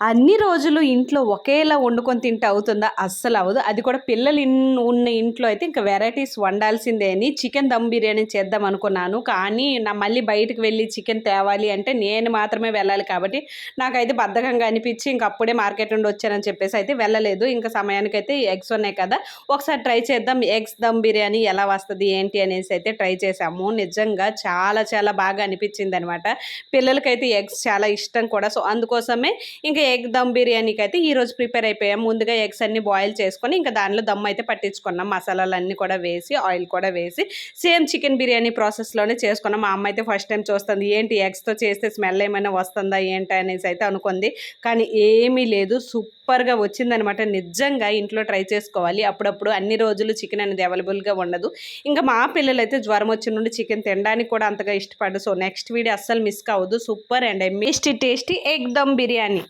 అన్ని రోజులు ఇంట్లో ఒకేలా వండుకొని తింటే అవుతుందా? అస్సలు అవ్వదు. అది కూడా పిల్లలు ఇన్- ఉన్న ఇంట్లో అయితే ఇంకా వెరైటీస్ వండాల్సిందే అని చికెన్ దమ్ బిర్యానీ చేద్దాం అనుకున్నాను. కానీ నా మళ్ళీ బయటకు వెళ్ళి చికెన్ తేవాలి అంటే నేను మాత్రమే వెళ్ళాలి కాబట్టి నాకైతే బద్ధకంగా అనిపించి ఇంక అప్పుడే మార్కెట్ నుండి వచ్చానని చెప్పేసి అయితే వెళ్ళలేదు. ఇంకా సమయానికి అయితే ఎగ్స్ ఉన్నాయి కదా ఒకసారి ట్రై చేద్దాం. ఎగ్స్ దమ్ బిర్యానీ ఎలా వస్తుంది ఏంటి అనేసి అయితే ట్రై చేసాము నిజంగా చాలా చాలా బాగా అనిపించింది అనమాట పిల్లలకైతే ఎగ్స్ చాలా ఇష్టం కూడా. సో అందుకోసమే ఇంకా ఎగ్ దమ్ బిర్యానీకి అయితే ఈరోజు ప్రిపేర్ అయిపోయాం. ముందుగా ఎగ్స్ అన్ని బాయిల్ చేసుకొని ఇంకా దానిలో దమ్ అయితే పట్టించుకున్నాం. మసాలాలు అన్నీ కూడా వేసి ఆయిల్ కూడా వేసి సేమ్ చికెన్ బిర్యానీ ప్రాసెస్లోనే చేసుకున్నాం. మా అమ్మ అయితే ఫస్ట్ టైం చూస్తుంది ఏంటి ఎగ్స్తో చేస్తే స్మెల్ ఏమైనా వస్తుందా ఏంటి? అనేసి అయితే అనుకుంది. కానీ ఏమీ లేదు సూపర్గా వచ్చిందనమాట. నిజంగా ఇంట్లో ట్రై చేసుకోవాలి. అప్పుడప్పుడు అన్ని రోజులు చికెన్ అనేది అవైలబుల్గా ఉండదు. ఇంకా మా పిల్లలైతే జ్వరం వచ్చి నుండి చికెన్ తినడానికి కూడా అంతగా ఇష్టపడదు సో నెక్స్ట్ వీడియో అస్సలు మిస్ కావద్దు. Super and tasty tasty egg dum biryani.